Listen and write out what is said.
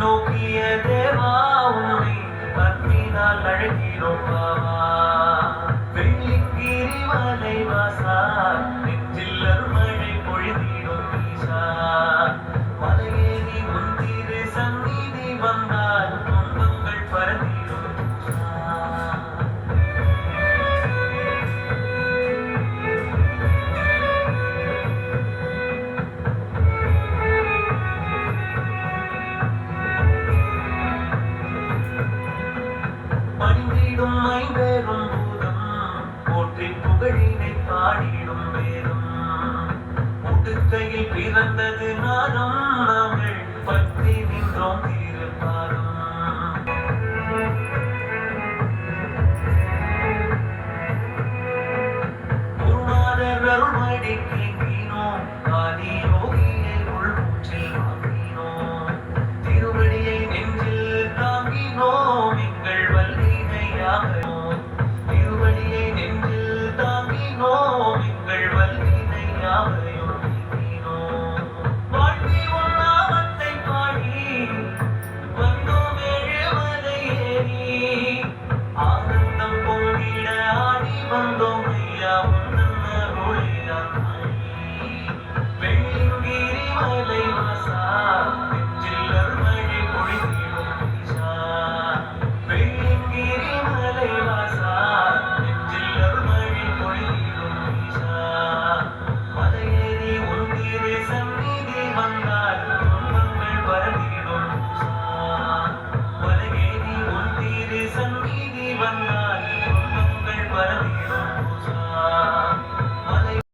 நோக்கிய தேவா உன்னை அன்பினால் அழகினோம் பாவா. பணிந்திடும் ஐம்பெரும் பூதம் போற்றி புகழினை பாடிடும் வேதம் முட்டுக்கையில் பிறந்தது நாதம் நாங்கள் பற்றி நின்றோம் திருப்பாரும் குருநாதர் அருள்மடி sabe